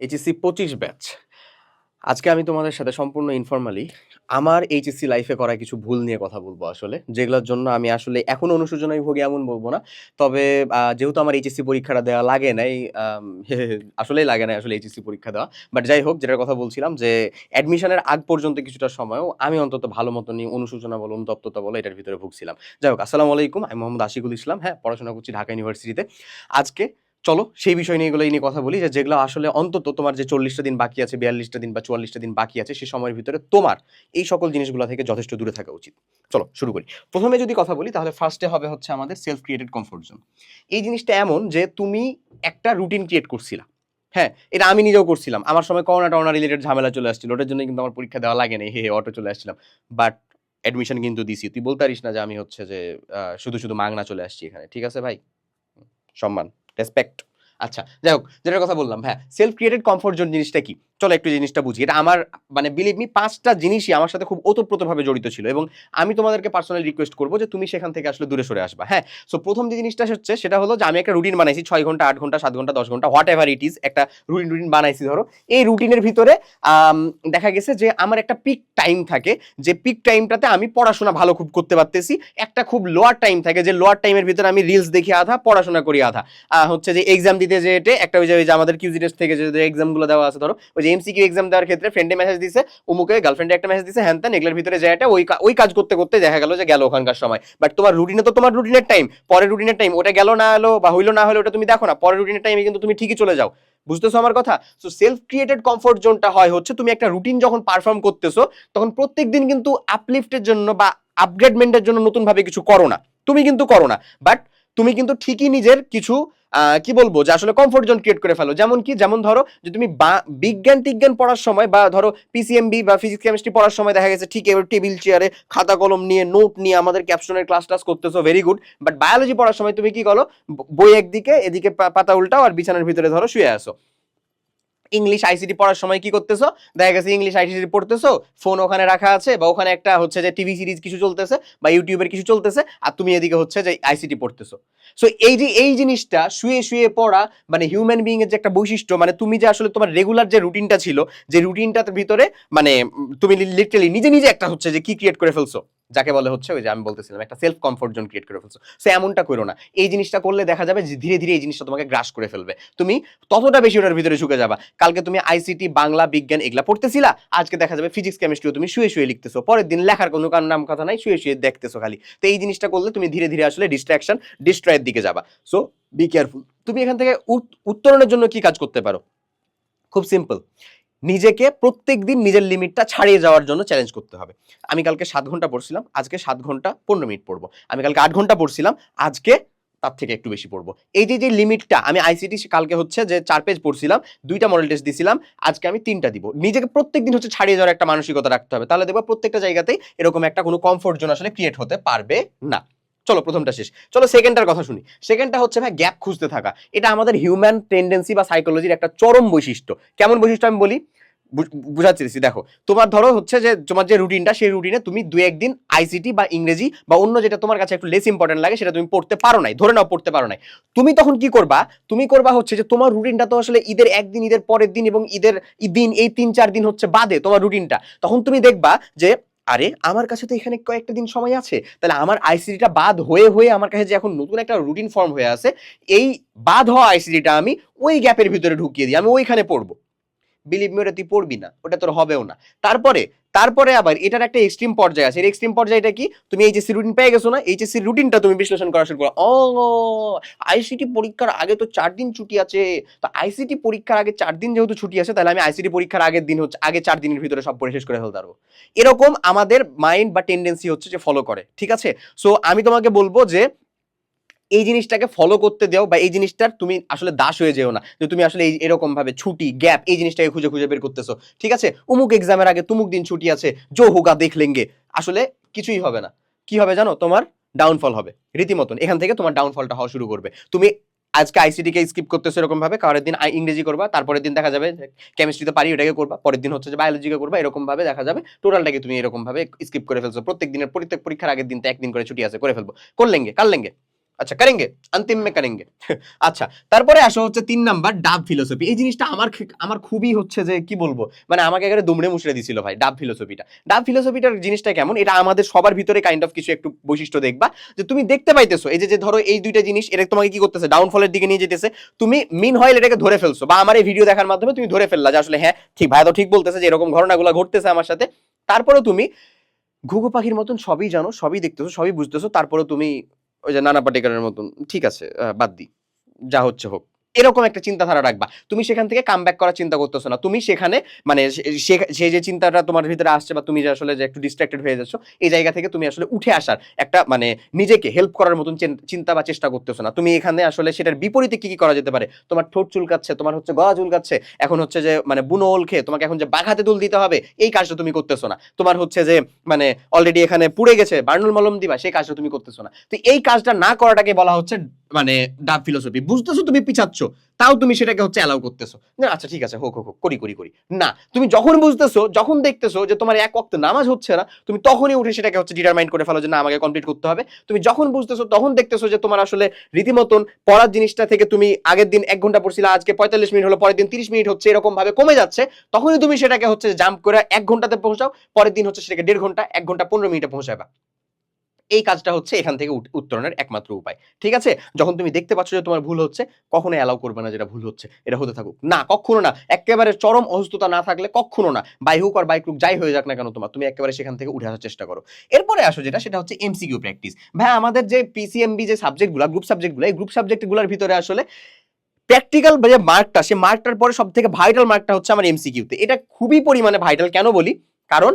HSC পঁচিশ batch আজকে আমি তোমাদের সাথে সম্পূর্ণ ইনফর্মালি আমার এইচএসসি লাইফে করা কিছু ভুল নিয়ে কথা বলব আসলে, যেগুলোর জন্য আমি আসলে এখন অনুশোচনায় ভোগী এমন বলব না। তবে যেহেতু আমার এইচএসসি পরীক্ষাটা দেওয়া লাগে নাই আসলেই লাগে নাই আসলে এইচএসসি পরীক্ষা দেওয়া। বাট যাই হোক, যেটার কথা বলছিলাম যে অ্যাডমিশনের আগ পর্যন্ত কিছুটা সময়ও আমি অন্তত ভালো মতো নিয়ে অনুশোচনা বলো, অনুতপ্ততা বলো, এটার ভিতরে ভুগছিলাম। যাই হোক, আসসালামু আলাইকুম, আমি মোহাম্মদ আশিকুল ইসলাম হ্যাঁ পড়াশোনা করছি ঢাকা ইউনিভার্সিটিতে আজকে চলো, সেই বিষয় নিয়ে এগুলো নিয়ে কথা বলি যে যেগুলো আসলে অন্তত তোমার যে চল্লিশটা দিন বাকি আছে, বিয়াল্লিশটা দিন বা চুয়াল্লিশটা দিন বাকি আছে সেই সময়ের ভিতরে তোমার এই সকল জিনিসগুলো থেকে যথেষ্ট দূরে থাকা উচিত। চলো, শুরু করি। প্রথমে যদি কথা বলি, তাহলে ফার্স্টে হবে হচ্ছে আমাদের সেলফ ক্রিয়েটেড কমফোর্ট জোন এই জিনিসটা এমন যে তুমি একটা রুটিন ক্রিয়েট করছিলা। হ্যাঁ এটা আমি নিজেও করছিলাম। আমার সময় করোনা টরোনা রিলেটেড ঝামেলা চলে আসছিল, ওটার জন্য কিন্তু আমার পরীক্ষা দেওয়া লাগে না হে অটো চলে আসছিলাম। বাট অ্যাডমিশন কিন্তু দিছি। তুই বলতে পারিস না যে আমি হচ্ছে যে শুধু শুধু মাগনা চলে আসছি এখানে। ঠিক আছে ভাই? সম্মান। রেসপেক্ট আচ্ছা যাই হোক যেটার কথা বললাম হ্যাঁ সেলফ ক্রিয়েটেড কমফোর্ট জোন জিনিসটা কি? চলো একটু জিনিসটা বুঝি। এটা আমার মানে বিলিভ মি পাঁচটা জিনিসই আমার সাথে খুব ওতপ্রোতভাবে জড়িত ছিল এবং আমি তোমাদেরকে পার্সোনালি রিকোয়েস্ট করব যে তুমি সেখান থেকে আসলে দূরে সরে আসবা। হ্যাঁ সো প্রথম যে জিনিসটা হচ্ছে সেটা হলো যে আমি একটা রুটিন বানাইছি ছয় ঘণ্টা, আট ঘণ্টা, সাত ঘণ্টা, দশ ঘণ্টা হোয়াট এভার ইট ইজ একটা রুটিন রুটিন বানাইছি ধরো। এই রুটিনের ভিতরে দেখা গেছে যে আমার একটা পিক টাইম থাকে, যে পিক টাইমটাতে আমি পড়াশোনা ভালো খুব করতে পারতেছি। একটা খুব লোয়ার টাইম থাকে, যে লোয়ার টাইমের ভিতরে আমি রিলস দেখি আধা, পড়াশোনা করি আধা। হচ্ছে যে এক্সাম দিতে যে একটা ওই যে আমাদের কিউজি টেস্ট থেকে যে এক্সামগুলো দেওয়া আছে ধরো, ওই যে এমসিকিউ এক্সাম দেওয়ার ক্ষেত্রে ফ্রেন্ডে মেসেজ দিছে, উমুকে গার্লফ্রেন্ডে একটা মেসেজ দিছে, হ্যান ত্যান, এগুলোর ভিতরে যে এটা ওই ওই কাজ করতে করতে দেখা গেল যে গেল ওখানকার সময়। বাট তোমার রুটিনে তো তোমার রুটিনের টাইম পরের রুটিনের টাইম ওটা গেল না হলো বা হইল না হলো, ওটা তুমি দেখো না, পরের রুটিনের টাইমে কিন্তু তুমি ঠিকই চলে যাও। বুঝতেছো আমার কথা? সো সেলফ ক্রিয়েটেড কমফোর্ট জোনটা হয় হচ্ছে তুমি একটা রুটিন যখন পারফর্ম করতেছো, তখন প্রত্যেকদিন কিন্তু আপলিফটের জন্য বা আপগ্রেডমেন্টের জন্য নতুন ভাবে কিছু করো না। তুমি কিন্তু করো না। বাট তুমি কিন্তু ঠিকই নিজের কিছু কি বলব? যে আসলে কমফোর্ট জোন ক্রিয়েট করে ফেলো। যেমন কি? যেমন ধরো যে তুমি বিজ্ঞান টিজ্ঞান পড়ার সময় বা ধরো পিসিএমবি বা ফিজিক্স কেমিস্ট্রি পড়ার সময় দেখা গেছে, ঠিক এবার টেবিল চেয়ারে খাতা, কলম নিয়ে নোট নিয়ে আমাদের ক্যাপশনের ক্লাস টাস করতেছো ভেরি গুড বাট বায়োলজি পড়ার সময় তুমি কি করো? বই একদিকে, এদিকে পাতা উল্টাও আর বিছানার ভিতরে ধরো শুয়ে আসো ইংলিশ আইসিটি পড়ার সময় কি করতেছো? দেখা গেছে ইংলিশ আইসিটি পড়তেছো ফোন ওখানে রাখা আছে বা ওখানে একটা হচ্ছে যে টিভি সিরিজ কিছু চলতেছে বা ইউটিউবের কিছু চলতেছে আর তুমি এদিকে হচ্ছে যে আইসিটি পড়তেছো। সো এই যে, এই জিনিসটা শুয়ে শুয়ে পড়া মানে হিউম্যান বিইং এর যে একটা বৈশিষ্ট্য মানে তুমি যে আসলে তোমার রেগুলার যে রুটিনটা ছিল, যে রুটিনটার ভিতরে মানে তুমি লিটারালি নিজে নিজে একটা হচ্ছে যে কি ক্রিয়েট করে ফেলছো, যাকে বলে হচ্ছে ওই যে আমি বলতেছিলাম, একটা সেলফ কমফোর্ট জোন ক্রিয়েট করে ফেলছো। সো এমনটা করো না। এই জিনিসটা করলে দেখা যাবে যে ধীরে ধীরে এই জিনিসটা তোমাকে গ্রাস করে ফেলবে। তুমি ততটা বেশি ওটার ভিতরে ঢুকে যাবা। কালকে তুমি আইসিটি বাংলা বিজ্ঞান এগুলা পড়তেছিলা? আজকে দেখা যাবে ফিজিক্স কেমিস্ট্রিও তুমি শুয়ে শুয়ে লিখতেছো। পরের দিন লেখার কোনো কারণ, নাম, কথা নাই, শুয়ে শুয়ে দেখতেছো খালি। তো এই জিনিসটা করলে তুমি ধীরে ধীরে আসলে ডিস্ট্রাকশন ডিস্ট্রয়ের দিকে যাবা। সো বি কেয়ারফুল তুমি এখান থেকে উত- উত্তরণের জন্য কি কাজ করতে পারো? খুব সিম্পল নিজেকে প্রত্যেক দিন নিজের লিমিটটা ছাড়িয়ে যাওয়ার জন্য চ্যালেঞ্জ করতে হবে। আমি কালকে সাত ঘণ্টা পড়ছিলাম, আজকে সাত ঘণ্টা পনেরো মিনিট পড়ব। আমি কালকে আট ঘণ্টা পড়ছিলাম, আজকে তার থেকে একটু বেশি পড়ব। এই যে যে লিমিটটা, আমি আইসিটি কালকে হচ্ছে যে চার পেজ পড়ছিলাম, দুইটা মডেল টেস্ট দিছিলাম, আজকে আমি তিনটা দিব। নিজেকে প্রত্যেক দিন হচ্ছে ছাড়িয়ে যাওয়ার একটা মানসিকতা রাখতে হবে। তাহলে দেখব প্রত্যেকটা জায়গাতেই এরকম একটা কোনো কমফোর্ট জোন আসলে ক্রিয়েট হতে পারবে না। চলো, প্রথমটা শেষ। চলো সেকেন্ডটার কথা শুনি। সেকেন্ডটা হচ্ছে, ভাই গ্যাপ খুঁজতে থাকা। এটা আমাদের হিউম্যান টেন্ডেন্সি বা সাইকোলজির একটা চরম বৈশিষ্ট্য। কেমন বৈশিষ্ট্য আমি বলি? বু- বুঝাচ্ছি দেখো। তোমার ধরো হচ্ছে যে, তোমার যে রুটিনটা সেই রুটিনে তুমি দু একদিন আইসিটি বা ইংরেজি বা অন্য যেটা তোমার কাছে একটু লেস ইম্পর্টেন্ট লাগে, সেটা তুমি পড়তে পারো নাই, ধরে নাও পড়তে পারো নাই। তুমি তখন কি করবা? তুমি করবা হচ্ছে যে, তোমার রুটিনটা তো আসলে ঈদের একদিন, ঈদের পরের দিন এবং ঈদের দিন, এই তিন, চার দিন হচ্ছে বাদে তোমার রুটিনটা তখন তুমি দেখবা যে, আরে, আমার কাছে তো এখানে কয়েকটা দিন সময় আছে। তাহলে আমার আইসিডিটা বাদ হয়ে হয়ে আমার কাছে যে এখন নতুন একটা রুটিন ফর্ম হয়ে আছে, এই বাদ হওয়া আইসিডিটা আমি ওই গ্যাপের ভিতরে ঢুকিয়ে দিই, আমি ওইখানে পড়ব। বিলিভ মি ওটা তুই পড়বি না, ওটা তোর হবেও না। তারপরে তারপরে আবার এটার একটা এক্সট্রিম পর্যায়ে আছে। এর এক্সট্রিম পর্যায়টা কি? তুমি এইচএসসি রুটিন পেয়ে গেছো না? এইচএসসি রুটিনটা তুমি বিশ্লেষণ করা শুরু করো। ও আইসিটি পরীক্ষার আগে তো চার দিন ছুটি আছে। তো আইসিটি পরীক্ষার আগে চার দিন যেহেতু ছুটি আছে, তাহলে আমি আইসিটি পরীক্ষার আগের দিন হচ্ছে, আগে চার দিনের ভিতরে সব পড়ে শেষ করে ফেলতে পারব। এরকম আমাদের মাইন্ড বা টেন্ডেন্সি হচ্ছে যে ফলো করে, ঠিক আছে? সো আমি তোমাকে বলব যে এই জিনিসটাকে ফলো করতে দাও বা এই জিনিসটার তুমি আসলে দাস হয়ে যেও না। যে তুমি আসলে এই এরকম ভাবে ছুটি গ্যাপ এই জিনিসটাকে খুঁজে খুঁজে বের করতেছো। ঠিক আছে? উমুক এক্সামের আগে তুমুক দিন ছুটি আছে জো হোগা দেখ লেঙ্গে। আসলে কিছুই হবে না। কি হবে জানো? তোমার ডাউনফল হবে। রীতিমতন। এখান থেকে তোমার ডাউনফলটা হওয়া শুরু করবে। তুমি আজকে আইসিটি কে স্কিপ করতেছো এরকম ভাবে পরের দিন ইংরেজি করবা, তারপরের দিন দেখা যাবে কেমিস্ট্রিতে পারি ওটাকে করবা, পরের দিন হচ্ছে যে বায়োলজিকে করবা এরকম ভাবে দেখা যাবে। টোটালটাকে তুমি এরকম ভাবে স্কিপ করে ফেলছো। প্রত্যেক দিনের প্রত্যেক পরীক্ষার আগের দিন তো একদিন করে ছুটি আছে, করে ফেলব। করলেঙ্গে কার লেঙ্গে? আচ্ছা করেঙ্গে, অন্তিম মে করেঙ্গে। আচ্ছা তারপরে আসো হচ্ছে তিন নাম্বার, ডাব ফিলোসফি। এই জিনিসটা আমার আমার খুবই হচ্ছে যে, কি বলব? মানে আমাকে এখানে দুমড়ে মুচড়ে দিছিল ভাই, ডাব ফিলোসফিটা। ডাব ফিলোসফিটার জিনিসটা কেমন? এটা আমাদের সবার ভিতরে কাইন্ড অফ কিছু একটু বৈশিষ্ট্য দেখবা। যে তুমি দেখতে পাইতেছো, এই যে ধরো এই দুইটা জিনিস এটা তোমাকে কি করতেছে? ডাউনফলের দিকে নিয়ে যেতেছে। তুমি মিন হয়েল এটাকে ধরে ফেলছো বা আমার এই ভিডিও দেখার মাধ্যমে তুমি ধরে ফেললা যে আসলে হ্যাঁ ঠিক ভাই তো ঠিক বলতেছে যে এরকম ঘটনাগুলো ঘটতেছে আমার সাথে। তারপরেও তুমি ঘুঘু পাখির মতন সবই জানো, সবই দেখতেছো, সবই বুঝতেছো। তারপরেও তুমি ওই যে নানা পাটিকারের মতন ঠিক আছে বাদ দিই যা হচ্ছে হোক। এরকম একটা চিন্তাধারা রাখবা। তুমি সেখান থেকে কাম করার চিন্তা করতেছো না। তুমি সেখানে মানে সে- যে চিন্তাটা তোমার ভিতরে আসছে বা তুমি যে আসলে যে একটু ডিস্ট্রাক্টেড হয়ে যাচ্ছ, এই জায়গা থেকে তুমি আসলে উঠে আসার একটা মানে নিজেকে হেল্প করার মতন চিন্তা বা চেষ্টা করতেছো না। তুমি এখানে আসলে সেটার বিপরীতে কি কি করা যেতে পারে? তোমার ঠোঁট চুলকাচ্ছে, তোমার হচ্ছে গলা চুলকাচ্ছে, এখন হচ্ছে যে মানে বুনো ওল খেয়ে তোমাকে এখন যে বাঘাতে দুল দিতে হবে, এই কাজটা তুমি করতেছো না। তোমার হচ্ছে যে মানে অলরেডি এখানে পুড়ে গেছে, বার্নুল মলম দিবা, সেই কাজটা তুমি করতেছো না। তো এই কাজটা না করাটাকে বলা হচ্ছে মানে ডাব ফিলোসফি বুঝতেছো তুমি পিছাচ্ছ? তাও তুমি সেটাকে হচ্ছে অ্যালাউ করতেছো। না আচ্ছা ঠিক আছে, হোক হোক হোক, করি করি করি। না, তুমি যখন বুঝতেছো, যখন দেখতেছো যে তোমার এক ওয়াক্ত নামাজ হচ্ছে না, তুমি তখনই উঠে সেটাকে হচ্ছে ডিটারমাইন্ড করে ফেলো যে না, আমাকে কমপ্লিট করতে হবে। তুমি যখন বুঝতেছো, তখন দেখতেছো যে তোমার আসলে রীতিমতন পড়ার জিনিসটা থেকে তুমি আগের দিন এক ঘণ্টা পড়ছিলে, আজকে পঁয়তাল্লিশ মিনিট হলো, পরের দিন তিরিশ মিনিট হচ্ছে এরকম ভাবে কমে যাচ্ছে, তখনই তুমি সেটাকে হচ্ছে জাম্প করে এক ঘন্টাতে পৌঁছাও, পরের দিন হচ্ছে সেটাকে দেড় ঘণ্টা, এক ঘণ্টা পনেরো মিনিটে পৌঁছাবা এই কাজটা হচ্ছে এখান থেকে উত- উত্তরণের একমাত্র উপায়। ঠিক আছে? যখন তুমি দেখতে পাচ্ছ যে তোমার ভুল হচ্ছে কখনো অ্যালাউ করবে না যেটা ভুল হচ্ছে, এটা হতে থাকুক। না, কখনো না। একেবারে চরম অসুস্থতা না থাকলে কখনো না। বাই হুক আর বাইক যাই হয়ে যাক না কেন তোমার, তুমি একেবারে সেখান থেকে উঠে আসার চেষ্টা করো। এরপরে আসো যেটা, সেটা হচ্ছে এমসিকিউ প্র্যাকটিস ভাই আমাদের যে পিসিএমবি যে সাবজেক্টগুলো গ্রুপ সাবজেক্টগুলো এই গ্রুপ সাবজেক্টগুলোর ভিতরে আসলে প্র্যাকটিক্যাল যে মার্কটা সে মার্কটার পরে সব থেকে ভাইটাল মার্কটা হচ্ছে আমার এমসিকিউতে এটা খুবই পরিমাণে ভাইটাল কেন বলি? কারণ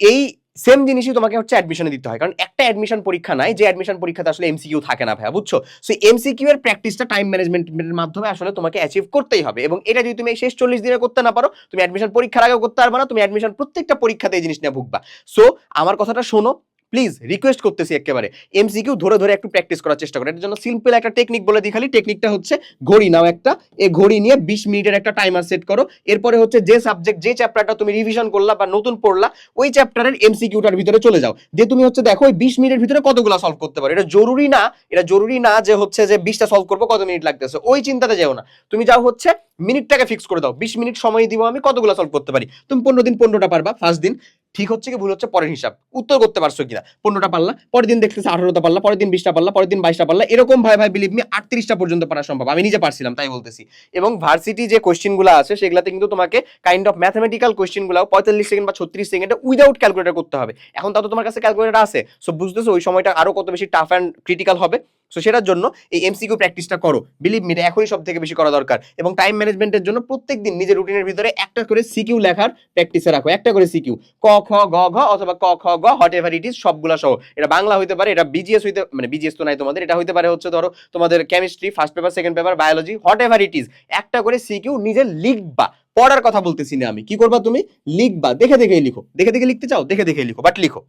এই সেম জিনিসই তোমাকে হচ্ছে অ্যাডমিশনে দিতে হয়। কারণ একটা অ্যাডমিশন পরীক্ষা নাই, যে অ্যাডমিশন পরীক্ষাতে আসলে এমসিকিউ থাকে না ভাইয়া, বুঝছ? সো এমসিকিউ এর প্র্যাকটিসটা টাইম ম্যানেজমেন্টের মাধ্যমে আসলে তোমাকে অ্যাচিভ করতেই হবে। এবং এটা যদি তুমি শেষ চল্লিশ দিনে করতে না পারো, তুমি অ্যাডমিশন পরীক্ষার আগেও করতে পারবে না, তুমি অ্যাডমিশন প্রত্যেকটা পরীক্ষাতে এই জিনিস নিয়ে ভুগবা। সো আমার কথাটা শোনো প্লিজ রিকোয়েস্ট করতেছি একেবারে। এমসিকিউ ধরে ধরে একটু প্র্যাকটিস করার চেষ্টা করো এটার জন্য সিম্পল একটা টেকনিক বলে দিই খালি। টেকনিকটা হচ্ছে ঘড়ি নাও একটা। এই ঘড়ি নিয়ে বিশ মিনিটের একটা টাইমার সেট করো। এরপরে হচ্ছে যে সাবজেক্ট যে চ্যাপ্টারটা তুমি রিভিশন করলা বা নতুন পড়লা, ওই চ্যাপ্টারের এমসিকিউটার ভিতরে চলে যাও। যে তুমি হচ্ছে দেখো ওই বিশ মিনিটের ভিতরে কতগুলো সলভ করতে পারো। এটা জরুরি না, এটা জরুরি না যে হচ্ছে যে বিশটা সলভ করব কত মিনিট লাগতেছে। ওই চিন্তাতে যেও না। তুমি যাও হচ্ছে মিনিটটাকে ফিক্স করে দাও। বিশ মিনিট সময় দিব আমি, কতগুলো সলভ করতে পারি? তুমি পনেরো দিন পনেরোটা পারবা ফার্স্ট দিন। ঠিক হচ্ছে কি, ভুল হচ্ছে, পরের হিসাব। উত্তর করতে পারছ কিনা? পনেরোটা পারলা, পরের দিন দেখতেছে আঠারোটা পারলা, পরের দিন বিশটা পারলা, পরের দিন বাইশটা পারলা। এরকম ভাই ভাই বিলিভ মি আটত্রিশটা পর্যন্ত পারা সম্ভব। আমি নিজে পারছিলাম, তাই বলতেছি। এবং ভার্সিটি যে কোশ্চেনগুলো আছে, সেগুলাতে কিন্তু তোমাকে কাইন্ড অফ ম্যাথমেটিক্যাল কোশ্চেনগুলো পঁয়তাল্লিশ সেকেন্ড বা ছত্রিশ সেকেন্ডে উইদাউট ক্যালকুলেটর করতে হবে। এখন তাও তো তোমার কাছে ক্যালকুলেটর আছে। সো বুঝতেছো, ওই সময়টা আরও কত বেশি টাফ অ্যান্ড ক্রিটিক্যাল হবে। সো সেটার জন্য এই এমসিকিউ প্র্যাকটিসটা করো। বিলিভ মি এখনই সব থেকে বেশি করা দরকার। এবং টাইম ম্যানেজমেন্টের জন্য প্রত্যেক দিন নিজের রুটিনের ভিতরে একটা করে সিকিউ লেখার প্র্যাকটিসে রাখো। একটা করে সিকিউ ক, খ, গ, ঘ অথবা ক, খ, গ হট এভার ইট ইজ সবগুলা সহ। এটা বাংলা হইতে পারে, এটা বিজিএস হইতে মানে বিজিএস তো নাই তোমাদের, এটা হইতে পারে হচ্ছে ধরো তোমাদের chemistry first paper second paper biology whatever it is একটা করে সিকিউ নিজে লিখবা। পড়ার কথা বলতেছি না আমি। কি করবা তুমি? লিখবা। দেখে দেখে লিখো। দেখে দেখে লিখতে চাও? দেখে দেখে লিখো। বাট লিখো।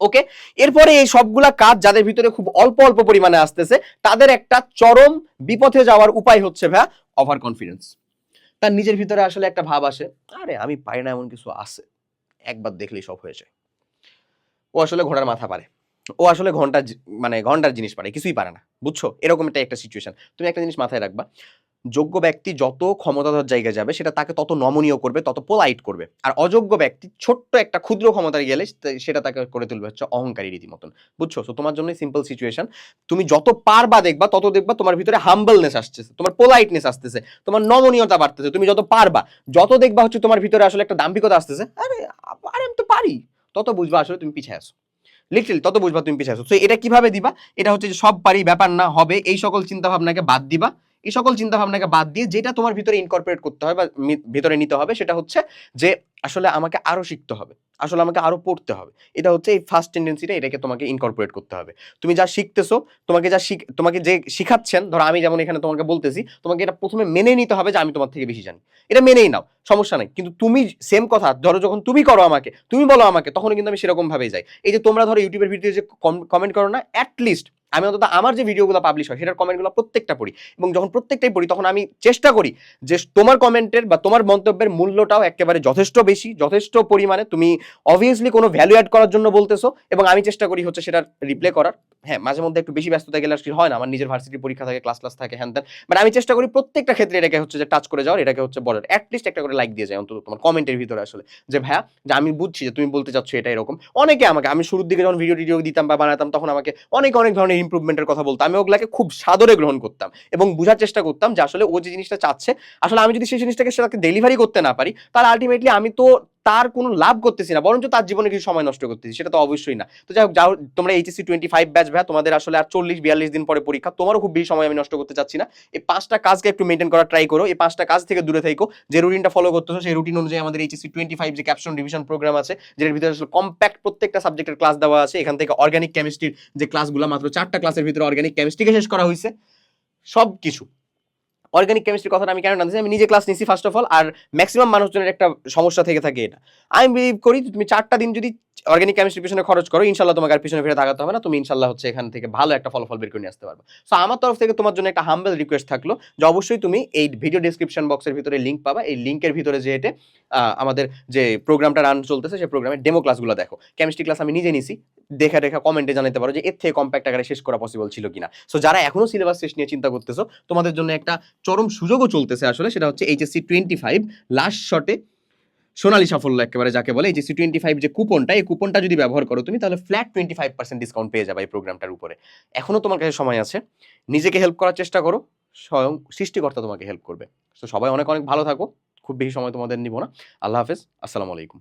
ওকে এরপরে এই সবগুলা কাজ যাদের ভিতরে খুব অল্প অল্প পরিমাণে আসতেছে, তাদের একটা চরম বিপথে যাওয়ার উপায় হচ্ছে ভাইয়া ওভার কনফিডেন্স তার নিজের ভিতরে আসলে একটা ভাব আসে, আরে, আমি পাই না, এমন কিছু আছে। একবার দেখলেই সব হয়ে যায়। ও আসলে ঘোড়ার মাথা পারে। ও আসলে ঘণ্টার মানে ঘণ্টার জিনিস পারে, কিছুই পারে না, বুঝছ? এরকম একটা একটা সিচুয়েশন তুমি একটা জিনিস মাথায় রাখবা যোগ্য ব্যক্তি যত ক্ষমতাধর জায়গায় যাবে, সেটা তাকে তত নমনীয় করবে, তত পোলাইট করবে। আর অযোগ্য ব্যক্তি ছোট্ট একটা ক্ষুদ্র ক্ষমতায় গেলে সেটা তাকে করে তুলবে হচ্ছে অহংকারী রীতিমতন। বুঝছ? তো তোমার জন্য সিম্পল সিচুয়েশন তুমি যত পারবা দেখবা, তত দেখবা তোমার ভিতরে হাম্বলনেস আসতেছে, তোমার পোলাইটনেস আসতেছে, তোমার নমনীয়তা বাড়তেছে। তুমি যত পারবা, যত দেখবা হচ্ছে তোমার ভিতরে আসলে একটা দাম্ভিকতা আসতেছে, আরে আরে, আমি তো পারি। তত বুঝবা আসলে তুমি পিছিয়ে আসো লিটল তত বুঝবা তুমি পিছিয়ে আসো তো এটা কীভাবে দিবা? এটা হচ্ছে যে সব পারি, ব্যাপার না, হবে, এই সকল চিন্তা ভাবনাকে বাদ দিবা। এই সকল চিন্তা ভাবনাকে বাদ দিয়ে যেটা তোমার ভিতরে ইনকর্পোরেট করতে হবে বা ভিতরে নিতে হবে সেটা হচ্ছে যে আসলে আমাকে আরও শিখতে হবে, আসলে আমাকে আরও পড়তে হবে। এটা হচ্ছে এই ফার্স্ট টেন্ডেন্সিটা এটাকে তোমাকে ইনকর্পোরেট করতে হবে। তুমি যা শিখতেছো, তোমাকে যা শিখ, তোমাকে যে শিখাচ্ছেন, ধরো আমি যেমন এখানে তোমাকে বলতেছি, তোমাকে এটা প্রথমে মেনে নিতে হবে যে আমি তোমার থেকে বেশি জানি। এটা মেনেই নাও, সমস্যা নাই। কিন্তু তুমি সেম কথা, ধরো যখন তুমি করো আমাকে, তুমি বলো আমাকে তখন কিন্তু আমি সেরকম ভাবেই যাই। এই যে তোমরা ধরো ইউটিউবের ভিডিও যে কমেন্ট করো না অ্যাটলিস্ট আমি অন্তত আমার যে ভিডিওগুলো পাবলিশ হয়, সেটার কমেন্টগুলো প্রত্যেকটা পড়ি। এবং যখন প্রত্যেকটাই পড়ি, তখন আমি চেষ্টা করি যে তোমার কমেন্টের বা তোমার মন্তব্যের মূল্যটাও একেবারে যথেষ্ট বেশি, যথেষ্ট পরিমাণে তুমি অবভিয়াসলি কোনো ভ্যালু অ্যাড করার জন্য বলতেছো এবং আমি চেষ্টা করি হচ্ছে সেটার রিপ্লে করার। হ্যাঁ মাঝে মধ্যে একটু বেশি ব্যস্ততা গেলে আসলে হয় না, আমার নিজের ভার্সিটির পরীক্ষা থাকে ক্লাস ক্লাস থাকে, হ্যান ত্যান। বাট আমি চেষ্টা করি প্রত্যেকটা ক্ষেত্রে এটাকে হচ্ছে যে টাচ করে যাওয়ার, এটাকে হচ্ছে বলার। অ্যাটলিস্ট একটা করে লাইক দিয়ে যায় অন্তত তোমার কমেন্টের ভিতরে আসলে। যে ভাইয়া, যে আমি বুঝছি যে তুমি বলতে চাচ্ছ এটা এরকম। অনেকে আমাকে, আমি শুরুর দিকে যখন ভিডিও টিডিও দিতাম বা বানাতাম, তখন আমাকে অনেক অনেক ধরনের ইমপ্রুভমেন্টের কথা বলতাম আমি ওগুলাকে খুব সাদরে গ্রহণ করতাম এবং বোঝার চেষ্টা করতাম যে আসলে ও যে জিনিসটা চাচ্ছে, আসলে আমি যদি সেই জিনিসটাকে সেটাকে ডেলিভারি করতে না পারি, তাহলে আলটিমেটলি আমি তো তার কোনো লাভ করতেছি না, বরঞ্চ তার জীবনে কিছু সময় নষ্ট করতেছি, সেটা তো অবশ্যই না। তো যাই হোক, যাও, তোমরা এইচএসসি টোয়েন্টি ফাইভ ব্যাচ ভাই তোমাদের আসলে আর চল্লিশ, বিয়াল্লিশ দিন পরে পরীক্ষা, তোমারও খুব বেশি সময় আমি নষ্ট করতে চাচ্ছি না। এই পাঁচটা কাজকে একটু মেনটেন করার ট্রাই করো, এই পাঁচটা কাজ থেকে দূরে থেকো, যে রুটিনটা ফলো করতেছো, সেই রুটিন অনুযায়ী আমাদের এইচএসসি টোয়েন্টি ফাইভ যে ক্যাপশন রিভিশন প্রোগ্রাম আছে, যেটার ভিতরে আসলে কম্প্যাক্ট প্রত্যেকটা সাবজেক্টের ক্লাস দেওয়া আছে, এখান থেকে অর্গানিক কেমিস্ট্রির যে ক্লাসগুলো মাত্র চারটা ক্লাসের ভিতরে অর্গানিক কেমিস্ট্রিকে শেষ করা হয়েছে সব কিছু অর্গানিক কেমিস্ট্রির কথাটা আমি কেন জানতেছি আমি নিজে ক্লাস নিছি ফার্স্ট অফ অল আর ম্যাক্সিমাম মানুষজনের একটা সমস্যা থেকে থাকে এটা। আমি বিলিভ করি তুমি চারটা দিন যদি অর্গানিক কেমিস্ট্রি পিছনে খরচ করো, ইনশাল্লাহ তোমাকে আর পিছনে ফিরে তাকাতে হবে না। তুমি ইনশাল্লাহ হচ্ছে এখান থেকে ভালো একটা ফলাফল বের করে নিয়ে আসতে পারবে। সো আমার তরফ থেকে তোমার জন্য একটা হাম্বেল রিকোয়েস্ট থাকল যে অবশ্যই তুমি এই ভিডিও ডিসক্রিপশন বক্সের ভিতরে লিঙ্ক পাবা। এই লিঙ্কের ভিতরে যে এটা আমাদের যে প্রোগ্রামটা রান চলতেছে, সেই প্রোগ্রামের ডেমো ক্লাসগুলো দেখো। কেমিস্ট্রি ক্লাস আমি নিজে নিছি। দেখা দেখা কমেন্টে জানাতে পারো যে এর থেকে কম্প্যাক্ট আকারে শেষ করা পসিবল ছিল কিনা। সো যারা এখনও সিলেবাস শেষ নিয়ে চিন্তা করতেছো, তোমাদের জন্য একটা চরম সুযোগও চলতেছে আসলে, সেটা হচ্ছে এইচএসসি টোয়েন্টি ফাইভ লাস্ট শটে সোনালী সাফল্য একেবারে যাকে বলে যে সি টোয়েন্টি ফাইভ যে কুপনটা এই কুপনটা যদি ব্যবহার করো তুমি, তাহলে flat twenty five percent discount পেয়ে যাবে এই প্রোগ্রামটার উপরে। এখনও তোমার কাছে সময় আছে। নিজেকে হেল্প করার চেষ্টা করো। স্বয়ং সৃষ্টিকর্তা তোমাকে হেল্প করবে। তো সবাই অনেক অনেক ভালো থাকো। খুব বেশি সময় তোমাদের নিব না। আল্লাহ হাফেজ। আসসালামু আলাইকুম।